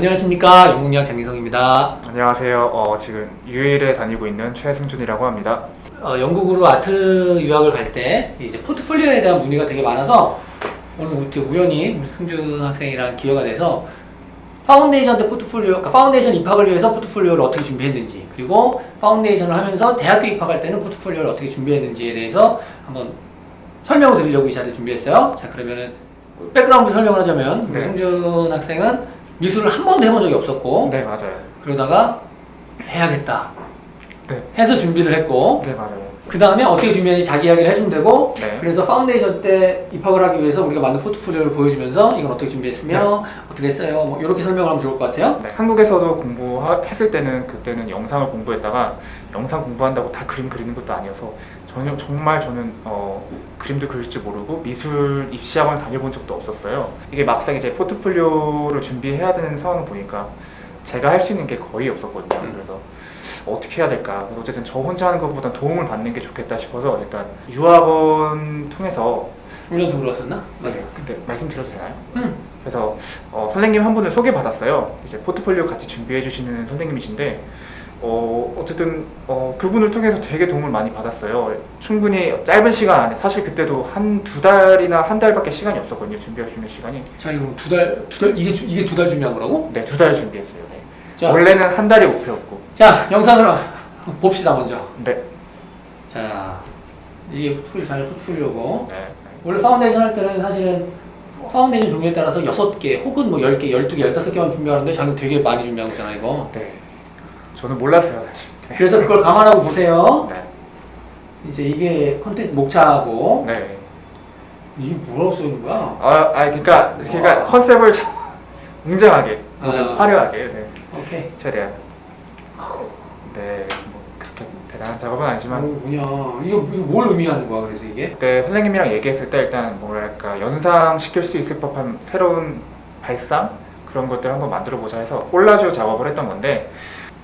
안녕하십니까 영국역 장기성입니다. 안녕하세요. 어, 지금 UAL에 다니고 있는 최승준이라고 합니다. 어, 영국으로 아트 유학을 갈 때 이제 포트폴리오에 대한 문의가 되게 많아서 오늘 이렇게 우연히 우리 승준 학생이랑 기회가 돼서 파운데이션 때 포트폴리오, 그러니까 파운데이션 입학을 위해서 포트폴리오를 어떻게 준비했는지 그리고 파운데이션을 하면서 대학교 입학할 때는 포트폴리오를 어떻게 준비했는지에 대해서 한번 설명을 드리려고 이 자리를 준비했어요. 자 그러면은 백그라운드 설명을 하자면 우리 네. 승준 학생은 미술을 한 번도 해본 적이 없었고 네, 맞아요. 그러다가 해야겠다 네. 해서 준비를 했고 네, 맞아요. 그 다음에 어떻게 준비하는지 자기 이야기를 해주면 되고 네. 그래서 파운데이션 때 입학을 하기 위해서 우리가 만든 포트폴리오를 보여주면서 이건 어떻게 준비했으며 어떻게 했어요 뭐 이렇게 설명을 하면 좋을 것 같아요 네, 한국에서도 공부했을 때는 그때는 영상을 공부했다가 영상 공부한다고 다 그림 그리는 것도 아니어서 전혀 정말 저는 어, 그림도 그릴 줄 모르고 미술 입시학원을 다녀본 적도 없었어요. 이게 막상 이제 포트폴리오를 준비해야 되는 상황을 보니까 제가 할 수 있는 게 거의 없었거든요. 음. 그래서 어떻게 해야 될까? 어쨌든 저 혼자 하는 것보다 도움을 받는 게 좋겠다 싶어서 일단 유학원 통해서 우리한테 물어봤었나? 맞아요 그때 말씀드려도 되나요? 응 그래서 어, 선생님 한 분을 소개받았어요. 이제 포트폴리오 같이 준비해 주시는 선생님이신데 어, 어쨌든 어, 그분을 통해서 되게 도움을 많이 받았어요. 충분히 짧은 시간 안에 사실 그때도 한 두 달이나 한 달밖에 시간이 없었거든요. 준비할 수 있는 시간이. 자 이거 두달 두달 이게 주- 이게 두 달 준비한 거라고? 네, 두 달 준비했어요. 네. 자, 원래는 한 달이 목표였고. 자 영상을 봅시다 먼저 네. 자 이게 포트폴리오 자녀 포트폴리오고 네. 원래 파운데이션 할 때는 사실은 파운데이션 종류에 따라서 6개 혹은 뭐 10개, 12개, 15개만 준비하는데 자기는 되게 많이 준비한 거잖아 이거 네. 저는 몰랐어요, 사실. 네. 그래서 그걸 감안하고 보세요 네. 이제 이게 컨텐츠 목차하고 네. 이게 뭐라고 써있는 거야? 아, 아 그러니까 그러니까 와. 컨셉을 참 웅장하게, 아. 화려하게. 네. 오케이 최대한. 네, 뭐 그렇게 대단한 작업은 아니지만 어, 뭐냐 이거, 이거 뭘 의미하는 거야 그래서 이게? 그때 선생님이랑 얘기했을 때 일단 뭐랄까 연상 시킬 수 있을 법한 새로운 발상 그런 것들 을 한번 만들어 보자 해서 콜라주 작업을 했던 건데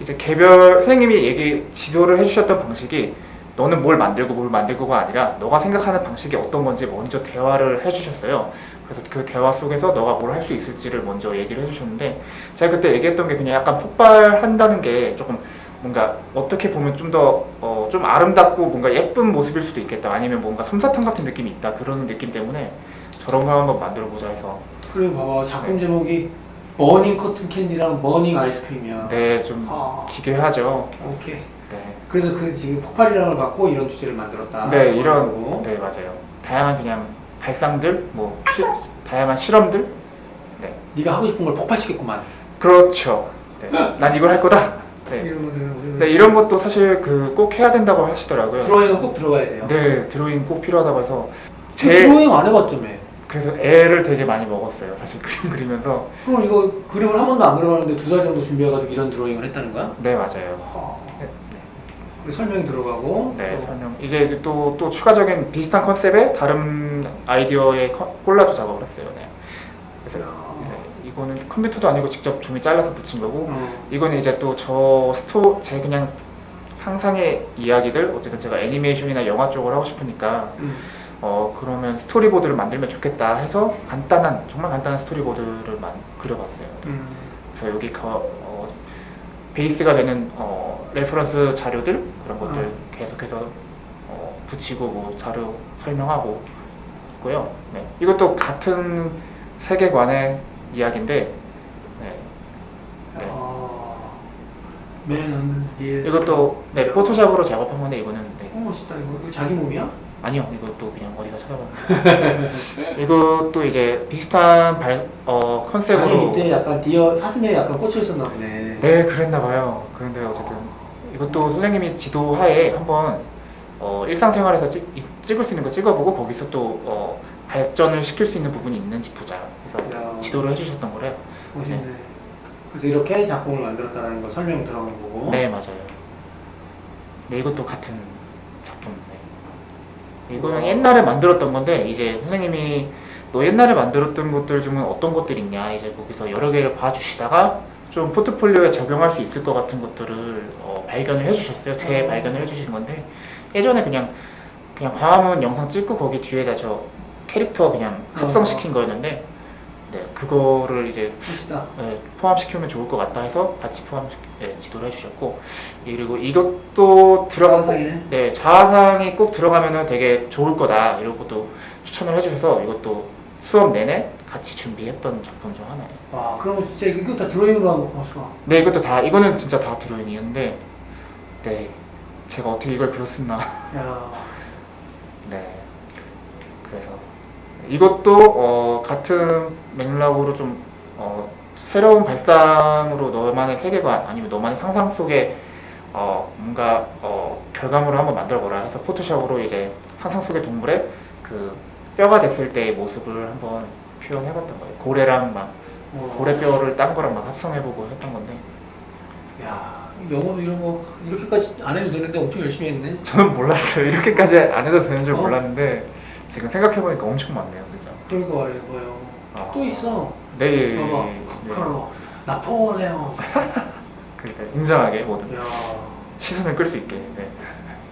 이제 개별 선생님이 얘기 지도를 해주셨던 방식이 너는 뭘 만들고 뭘 만들고가 아니라 너가 생각하는 방식이 어떤 건지 먼저 대화를 해주셨어요. 그래서 그 대화 속에서 너가 뭘 할 수 있을지를 먼저 얘기를 해주셨는데 제가 그때 얘기했던 게 그냥 약간 폭발한다는 게 조금 뭔가 어떻게 보면 좀더 어, 좀 아름답고 뭔가 예쁜 모습일 수도 있겠다. 아니면 뭔가 솜사탕 같은 느낌이 있다. 그런 느낌 때문에 저런 거 한번 만들어 보자 해서. 그래 봐봐. 작품 제목이 버닝 커튼 캔디랑 버닝 아이스크림이야. 네 좀 아. 기괴하죠. 오케이. 네, 그래서 그 지금 폭발이랑을 갖고 이런 주제를 만들었다. 네 이런 거고. 네 맞아요. 다양한 그냥 발상들 뭐 시, 다양한 실험들. 네. 네가 하고 싶은 걸 폭발시켰구만. 그렇죠. 네, 난 이걸 할 거다. 네, 이런 것들은 네 이런 것도 사실 그 꼭 해야 된다고 하시더라고요. 드로잉은 꼭 들어가야 돼요. 네 드로잉 꼭 필요하다고 해서 제... 제 드로잉 안 해봤자며 그래서 애를 되게 많이 먹었어요 사실 그림 그리면서 그럼 이거 그림을 한 번도 안 그려봤는데 두 달 정도 준비해가지고 이런 드로잉을 했다는 거야? 네 맞아요 하... 네, 그리고 설명이 들어가고 네, 또 설명. 이제 또, 또 추가적인 비슷한 컨셉의 다른 아이디어의 커- 콜라주 작업을 했어요. 네. 그래서 야. 네, 이거는 컴퓨터도 아니고 직접 종이 잘라서 붙인 거고, 어. 이거는 이제 또 저 스토, 제 그냥 상상의 이야기들, 어쨌든 제가 애니메이션이나 영화 쪽을 하고 싶으니까, 음. 어, 그러면 스토리보드를 만들면 좋겠다 해서 간단한, 정말 간단한 스토리보드를 만, 그려봤어요. 음. 그래서 여기 거, 어, 베이스가 되는 어, 레퍼런스 자료들 그런 것들 음. 계속해서 어, 붙이고 뭐 자료 설명하고 있고요. 네. 이것도 같은 세계관의 이야기인데 네. 네. 아... 맨 언더 이것도 네, 포토샵으로 작업한 건데 이거는 네. 어 멋있다 이거 이거 자기 몸이야? 아니요 이것도 그냥 어디서 찾아봤는데 이것도 이제 비슷한 발, 어, 자기 컨셉으로 밑에 약간 디어 사슴에 약간 꽂혀 있었나 보네 네, 그랬나 봐요. 그런데 어쨌든 이것도 선생님이 지도하에 한번 어, 일상생활에서 찍, 이- 찍을 수 있는 거 찍어보고 거기서 또 어, 발전을 시킬 수 있는 부분이 있는지 보자. 그래서 야. 지도를 해주셨던 거래요. 멋있네 그래서 이렇게 작품을 만들었다는 거 설명 들어간 거고 네, 맞아요. 네, 이것도 같은 작품. 네. 이거는. 옛날에 만들었던 건데 이제 선생님이 너 옛날에 만들었던 것들 중에 어떤 것들 있냐 이제 거기서 여러 개를 봐주시다가 좀 포트폴리오에 적용할 수 있을 것 같은 것들을 어, 발견을 해주셨어요. 재 음. 발견을 해주신 건데 예전에 그냥 그냥 광화문 영상 찍고 거기 뒤에다 저 캐릭터 그냥 합성시킨 거였는데 네, 그거를 이제 멋있다. 네, 포함시키면 좋을 것 같다 해서 같이 포함 네, 지도를 해주셨고 그리고 이것도 들어가고 자화상이네. 네 자화상이 꼭 들어가면은 되게 좋을 거다 이런 것도 추천을 해주셔서 이것도 수업 내내 같이 준비했던 작품 중 하나예요. 와, 그럼 진짜 이거 다 드로잉으로 한거 봤어. 네 이것도 다 이거는 진짜 다 드로잉이었는데 네 제가 어떻게 이걸 그렸었나 야, 네 그래서 이것도 어, 같은 맥락으로 좀 어, 새로운 발상으로 너만의 세계관 아니면 너만의 상상 속에 어, 뭔가 어, 결과물을 한번 만들어보라 해서 포토샵으로 이제 상상 속의 동물의 그 뼈가 됐을 때의 모습을 한번 표현해봤던 거예요. 고래랑 막 어. 고래 뼈를 딴 거랑 막 합성해보고 했던 건데 야, 영어도 이런 거 이렇게까지 안 해도 되는데 엄청 열심히 했네. 저는 몰랐어요. 이렇게까지 안 해도 되는 줄 어? 몰랐는데 지금 생각해보니까 엄청 많네요, 진짜. 그러니까 말이에요. 아. 또 있어. 네, 봐봐, 예. 네. 코카로 나포레옹. 그러니까 웅장하게 모든 야, 시선을 끌 수 있게. 네.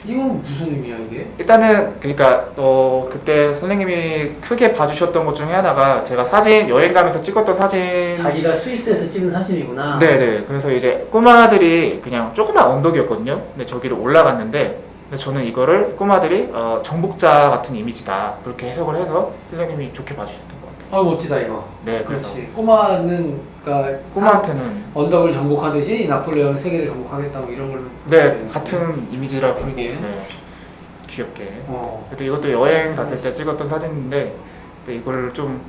이건 무슨 의미야 이게? 일단은 그러니까 어 그때 선생님이 크게 봐주셨던 것 중에 하나가 제가 사진 여행 가면서 찍었던 사진. 자기가 스위스에서 찍은 사진이구나. 네네. 그래서 이제 꼬마들이 그냥 조그만 언덕이었거든요. 근데 저기를 올라갔는데 근데 저는 이거를 꼬마들이 어, 정복자 같은 이미지다 그렇게 해석을 해서 선생님이 좋게 봐주셨던 것 같아요. 아 멋지다 이거. 네, 그래서 그렇지. 꼬마는 그러니까 꼬마한테는 언덕을 정복하듯이 나폴레옹 세계를 정복하겠다 뭐 이런 걸로. 네 같은 이미지라 그러게. 네 귀엽게. 어. 그래도 이것도 여행 갔을 때 찍었던 사진인데 근데 이걸 좀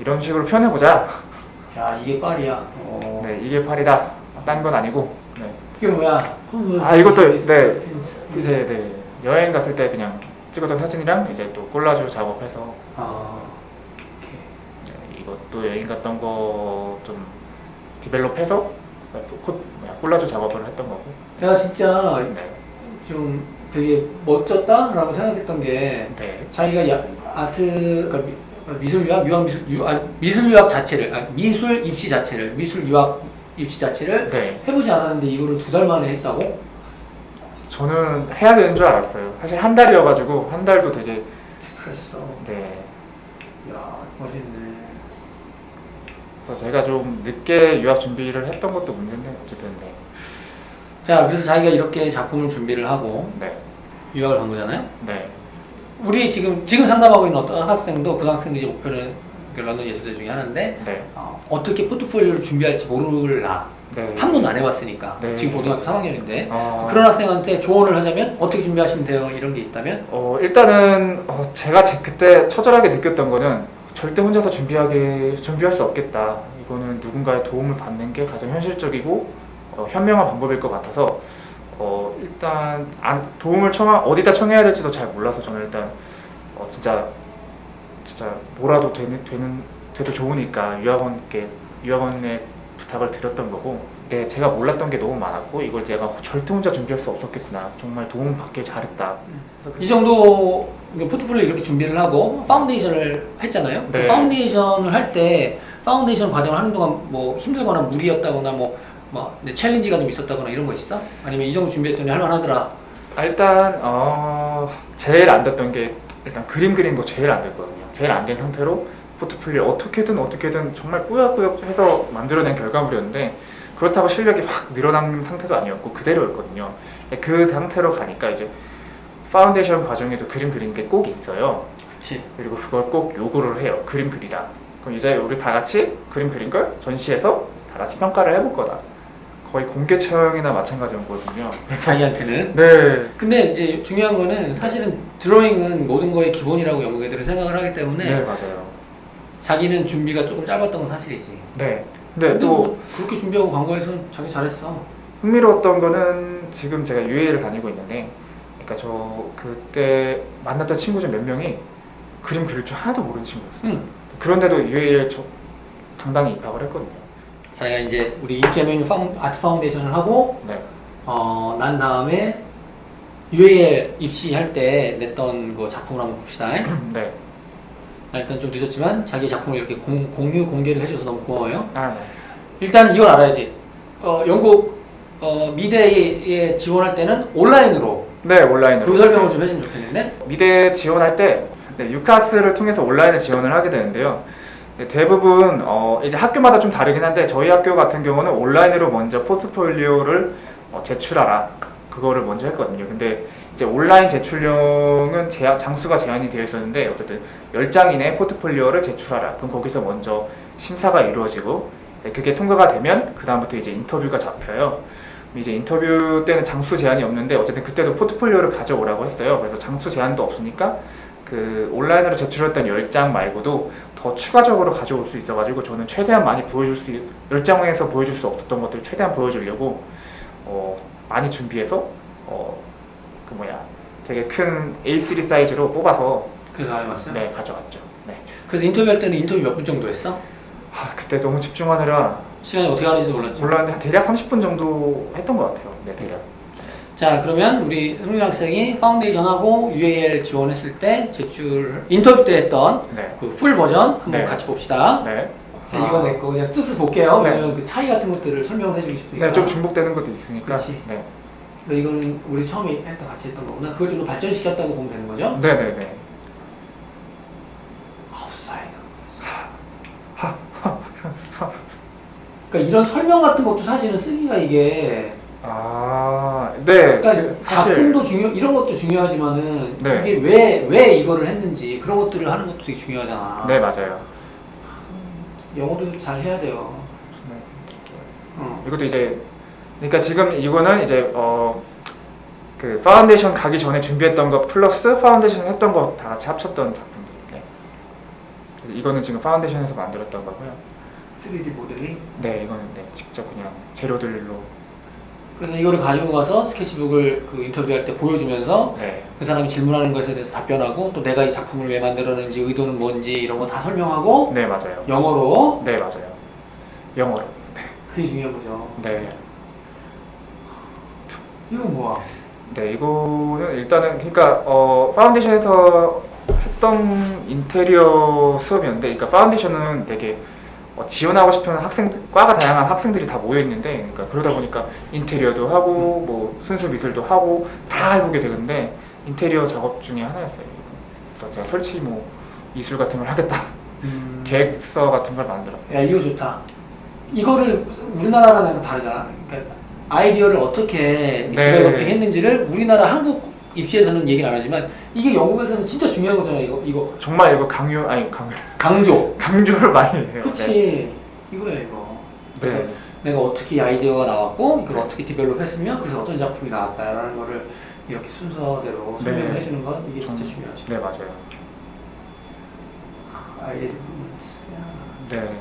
이런 식으로 표현해보자. 야 이게 파리야. 어. 네, 이게 팔이다. 딴 건 아니고. 네. 이게 뭐야? 아, 이것도, 네. 이제 네 여행 갔을 때 그냥 찍었던 사진이랑 이제 또 콜라주 작업해서 아. 네, 이것도 여행 갔던 거 좀 디벨롭해서 코, 뭐야, 콜라주 작업을 했던 거고. 내가 진짜 네. 좀 되게 멋졌다라고 생각했던 게 네. 자기가 야, 아트 그러니까 미, 미술 유학 유학 미술 유, 아, 미술 유학 자체를 아, 미술 입시 자체를 미술 유학 입시 자체를 네. 해보지 않았는데 이거를 두 달 만에 했다고? 저는 해야 되는 줄 알았어요. 사실 한 달이어가지고 한 달도 되게 그랬어. 네. 야 멋있네. 그래서 제가 좀 늦게 유학 준비를 했던 것도 문제인데 어쨌든 네. 자 그래서 자기가 이렇게 작품을 준비를 하고 네. 유학을 간 거잖아요. 네. 우리 지금 지금 상담하고 있는 어떤 학생도 그 학생도 이제 목표는 그 런던 예술대 중에 하나인데 네. 어, 어떻게 포트폴리오를 준비할지 모르라 네. 한 번도 안 해봤으니까 네. 지금 고등학교 3학년인데 어, 그런 학생한테 조언을 하자면 어떻게 준비하시면 돼요 이런 게 있다면 어, 일단은 어, 제가 제- 그때 처절하게 느꼈던 거는 절대 혼자서 준비하게 준비할 수 없겠다. 이거는 누군가의 도움을 받는 게 가장 현실적이고 어, 현명한 방법일 것 같아서 어, 일단 안, 도움을 청하 어디다 청해야 될지도 잘 몰라서 저는 일단 어, 진짜 진짜 뭐라도 되는 되는 돼도 좋으니까 유학원께 유학원에 부탁을 드렸던 거고. 네, 제가 몰랐던 게 너무 많았고 이걸 제가 절대 혼자 준비할 수 없었겠구나. 정말 도움 받길 잘했다. 이 정도 포트폴리오 이렇게 준비를 하고 파운데이션을 했잖아요. 네. 파운데이션을 할 때 파운데이션 과정을 하는 동안 뭐 힘들거나 무리였다거나 뭐, 뭐 네, 챌린지가 좀 있었다거나 이런 거 있어? 아니면 이 정도 준비했더니 할만하더라. 아, 일단 어, 제일 안 됐던 게 일단 그림 그리는 거 제일 안 됐거든요. 제일 안 된 상태로 포트폴리오 어떻게든 어떻게든 정말 꾸역꾸역 해서 만들어낸 결과물이었는데 그렇다고 실력이 확 늘어난 상태도 아니었고 그대로였거든요. 그 상태로 가니까 이제 파운데이션 과정에도 그림 그리는 게 꼭 있어요. 그치. 그리고 그걸 꼭 요구를 해요. 그림 그리라. 그럼 이제 우리 다 같이 그림 그린 걸 전시해서 다 같이 평가를 해볼 거다. 거의 공개 촬영이나 마찬가지였거든요. 자기한테는. 네. 근데 이제 중요한 거는 사실은 드로잉은 모든 거의 기본이라고 영국 애들은 생각을 하기 때문에 네, 맞아요. 자기는 준비가 조금 짧았던 건 사실이지. 네. 근데 근데 또 뭐 그렇게 준비하고 간 거에서 자기 잘했어. 흥미로웠던 거는 지금 제가 UA를 다니고 있는데, 그러니까 저 그때 만났던 친구 중 몇 명이 그림 그릴 줄 하나도 모르는 친구였어요. 응. 그런데도 UA에 저 당당히 입학을 했거든요. 자기가 이제 우리 파운, 아트 파운데이션을 하고 네. 어, 난 다음에 UA에 입시할 때 냈던 그 작품을 한번 봅시다. 네. 아, 일단 좀 늦었지만 자기 작품을 이렇게 공, 공유 공개를 해줘서 너무 고마워요. 아, 네. 일단 이걸 알아야지. 어, 영국 어, 미대에 지원할 때는 온라인으로 네, 온라인으로. 그 설명을 좀 해주면 좋겠는데. 미대 지원할 때 네, 유카스를 통해서 온라인에 지원을 하게 되는데요. 네, 대부분 어, 이제 학교마다 좀 다르긴 한데 저희 학교 같은 경우는 온라인으로 먼저 포트폴리오를 어, 제출하라 그거를 먼저 했거든요. 근데 이제 온라인 제출용은 제한, 장수가 제한이 되어 있었는데 어쨌든 10장 이내 포트폴리오를 제출하라. 그럼 거기서 먼저 심사가 이루어지고 그게 통과가 되면 그 다음부터 이제 인터뷰가 잡혀요. 이제 인터뷰 때는 장수 제한이 없는데 어쨌든 그때도 포트폴리오를 가져오라고 했어요. 그래서 장수 제한도 없으니까 그 온라인으로 제출했던 10장 말고도 더 추가적으로 가져올 수 있어가지고 저는 최대한 많이 보여줄 수 10장 에서 보여줄 수 없었던 것들 최대한 보여주려고 어, 많이 준비해서 어, 그 뭐야 되게 큰 A3 사이즈로 뽑아서 그래서 가져왔어요? 네 가져왔죠. 네. 그래서 인터뷰할 때는 인터뷰 몇 분 정도 했어? 아 그때 너무 집중하느라 시간이 어떻게 가는지도 몰랐지. 몰랐는데 한 대략 30분 정도 했던 것 같아요. 네 대략. 자 그러면 우리 흥민 학생이 파운데이션하고 UAL 지원했을 때 제출 인터뷰 때 했던 네. 그 풀 버전 한번 네. 같이 봅시다. 네. 자, 이거 내거 그냥 쓱쓱 볼게요. 네. 왜냐면 그 차이 같은 것들을 설명을 해주고 싶으니까. 네, 좀 중복되는 것도 있으니까. 그치. 네. 그래서 이거는 우리 처음에 했던 같이 했던 거구나. 그걸 좀 더 발전시켰다고 보면 되는 거죠? 네, 네, 네. 아웃사이더. 그러니까 이런 설명 같은 것도 사실은 쓰기가 이게 아, 네. 그러니까 사실- 작품도 중요 이런 것도 중요하지만은 네. 이게 왜 왜 이거를 했는지 그런 것들을 하는 것도 되게 중요하잖아. 네, 맞아요. 영어도 잘 해야 돼요. 어. 이것도 이제 그러니까 지금 이거는 이제 어 그 파운데이션 가기 전에 준비했던 거 플러스 파운데이션 했던 거 다 같이 합쳤던 작품들. 네. 그래서 이거는 지금 파운데이션에서 만들었던 거고요. 3D 모델링. 네, 이거는 네, 직접 그냥 재료들로 그래서 이거를 가지고 가서 스케치북을 그 인터뷰할 때 보여주면서 네. 그 사람이 질문하는 것에 대해서 답변하고 또 내가 이 작품을 왜 만들었는지 의도는 뭔지 이런 거 다 설명하고 네, 맞아요. 영어로 네, 맞아요. 영어로. 그게 중요한 거죠. 네. 이건 뭐야? 네, 이거는 일단은 그러니까 어 파운데이션에서 했던 인테리어 수업이었는데, 그러니까 파운데이션은 되게 어, 지원하고 싶은 학생 과가 다양한 학생들이 다 모여 있는데, 그러니까 그러다 보니까 인테리어도 하고 뭐 순수 미술도 하고 다 해보게 되는데 인테리어 작업 중에 하나였어요. 그래서 제가 설치 뭐 미술 같은 걸 하겠다, 음... 계획서 같은 걸 만들었어요. 야 이거 좋다. 이거를 우리나라랑 약간 다르잖아. 그러니까 아이디어를 어떻게 네. 디벨롭핑 했는지를 우리나라 한국 입시에서는 얘기를 안 하지만 이게 영국에서는 진짜 중요한 거잖아. 이거 이거 정말 이거 강요 아니 강요 강조. 강조를 많이 해요. 그치 이거야 이거. 네. 그래서 내가 어떻게 이 아이디어가 나왔고 이걸 어떻게 디벨롭 했으면 그래서 어떤 작품이 나왔다라는 거를 이렇게 순서대로 설명을 네. 해주는 건 이게 진짜 음, 중요하죠. 네, 맞아요. 아이디어 디벨롭먼트. 야, 네.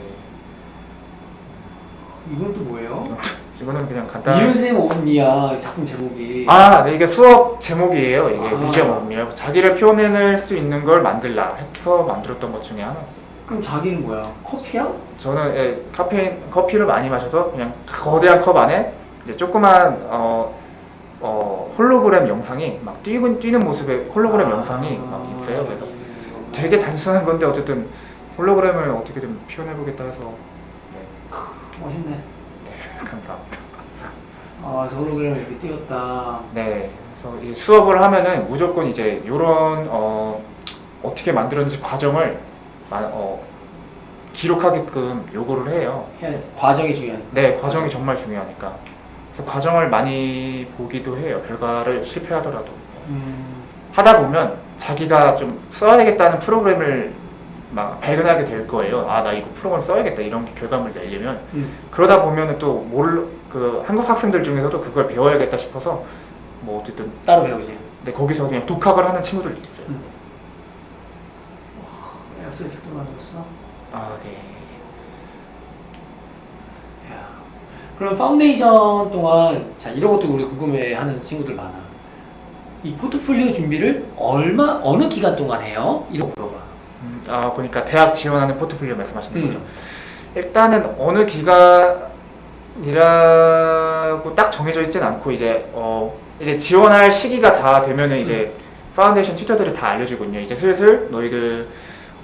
이건 또 뭐예요? 이거는 그냥 간단. 오브 미야 작품 제목이. 아, 네, 이게 수업 제목이에요. 이게 아. 뮤지엄 업이에요. 자기를 표현해낼 수 있는 걸 만들라 해서 만들었던 것 중에 하나였어요. 그럼 자기는 뭐야? 커피야? 저는 예, 카페인 커피를 많이 마셔서 그냥 거대한 컵 안에 이제 조그만 어, 어, 홀로그램 영상이 막 뛰고 뛰는 모습의 홀로그램 영상이 막 있어요. 그래서 되게 단순한 건데 어쨌든 홀로그램을 어떻게든 표현해보겠다 해서 네, 멋있네. 아, 그래서 홀로그램을 이렇게 띄웠다. 네, 그래서 이 수업을 하면은 무조건 이제 이런 어, 어떻게 만들었는지 과정을 마- 어, 기록하게끔 요구를 해요. 해야 돼. 과정이 중요한. 네, 과정이 정말 중요하니까. 그래서 과정을 많이 보기도 해요. 결과를 실패하더라도. 음. 하다 보면 자기가 좀 써야 되겠다는 프로그램을 막 발견하게 될 거예요. 아, 나 이거 프로그램 써야겠다. 이런 결과물을 내려면. 음. 그러다 보면은 또 뭘, 그 한국 학생들 중에서도 그걸 배워야겠다 싶어서 뭐 어쨌든 따로 배우지. 네, 거기서 그냥 독학을 하는 친구들도 있어요. 음. 애프터 이펙트 만들었어? 아, 네. 야. 그럼 파운데이션 동안 자 이런 것도 우리 궁금해 하는 친구들 많아. 이 포트폴리오 준비를 얼마 어느 기간 동안 해요? 이런 거 물어봐. 음, 아, 그러니까 대학 지원하는 포트폴리오 말씀하시는 음. 거죠. 일단은 어느 기간이라고 딱 정해져 있진 않고 이제 어 이제 지원할 시기가 다 되면은 이제 파운데이션 튜터들이 다 알려주거든요. 이제 슬슬 너희들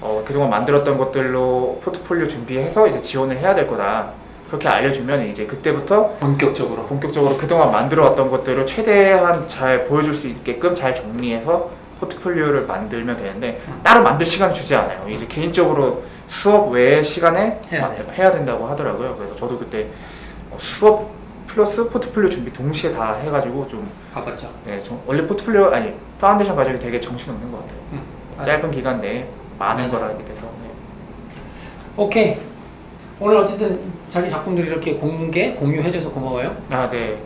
어 그동안 만들었던 것들로 포트폴리오 준비해서 이제 지원을 해야 될 거다. 그렇게 알려주면 이제 그때부터 본격적으로. 본격적으로 그동안 만들어왔던 것들을 최대한 잘 보여줄 수 있게끔 잘 정리해서 포트폴리오를 만들면 되는데 따로 만들 시간 주지 않아요. 이제 개인적으로 수업 외의 시간에 해야 막 돼요. 해야 된다고 하더라고요. 그래서 저도 그때 어, 수업 플러스 포트폴리오 준비 동시에 다 해가지고 좀 바빴죠. 네, 좀 원래 포트폴리오 아니 파운데이션 과정이 되게 정신 없는 것 같아요. 음. 짧은 기간 내에 많은 맞아. 걸 하게 돼서 네. 오케이. 오늘 어쨌든 자기 작품들 이렇게 공개 공유해줘서 고마워요. 아 네.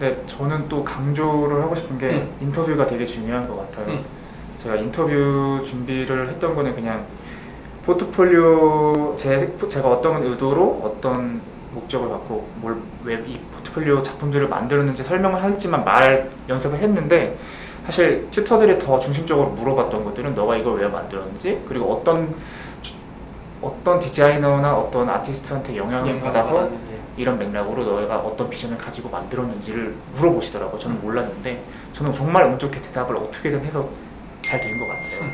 네 저는 또 강조를 하고 싶은 게 음. 인터뷰가 되게 중요한 것 같아요. 음. 제가 인터뷰 준비를 했던 거는 그냥 포트폴리오 제, 제가 어떤 의도로 어떤 목적을 갖고 뭘 왜 이 포트폴리오 작품들을 만들었는지 설명을 했지만 말 연습을 했는데 사실 튜터들이 더 중심적으로 물어봤던 것들은 너가 이걸 왜 만들었는지 그리고 어떤 주- 어떤 디자이너나 어떤 아티스트한테 영향을 받아서 받았는지. 이런 맥락으로 너희가 어떤 비전을 가지고 만들었는지를 물어보시더라고요. 저는 몰랐는데 저는 정말 운 좋게 대답을 어떻게든 해서 잘 된 것 같아요. 음.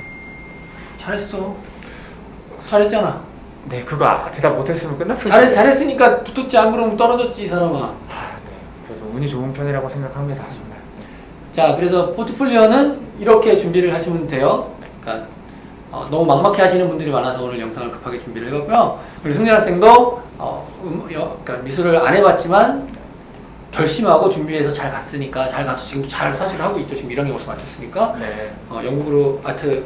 잘했어. 잘했잖아. 네, 그거 아- 대답 못했으면 끝났을 잘 텐데. 잘했으니까 붙었지 안 그러면 떨어졌지 이 사람아. 아, 네. 그래도 운이 좋은 편이라고 생각합니다. 정말. 네. 자, 그래서 포트폴리오는 이렇게 준비를 하시면 돼요. 그러니까 어, 너무 막막해 하시는 분들이 많아서 오늘 영상을 급하게 준비를 해봤고요. 우리 승진 학생도 어, 음, 여- 그러니까 미술을 안 해봤지만 결심하고 준비해서 잘 갔으니까 잘 가서 지금도 잘 사실 하고 있죠. 지금 1학년 벌써 마쳤으니까 네. 어, 영국으로 아트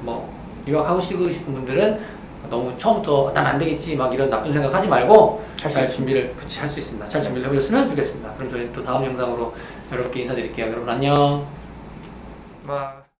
뭐 유학하고 싶은 분들은 너무 처음부터 난 안 되겠지 막 이런 나쁜 생각 하지 말고 잘 있습니다. 준비를 그치 할 수 있습니다. 잘 준비를 해보셨으면 좋겠습니다. 그럼 저희 또 다음 영상으로 여러분께 인사드릴게요. 여러분 안녕. 와.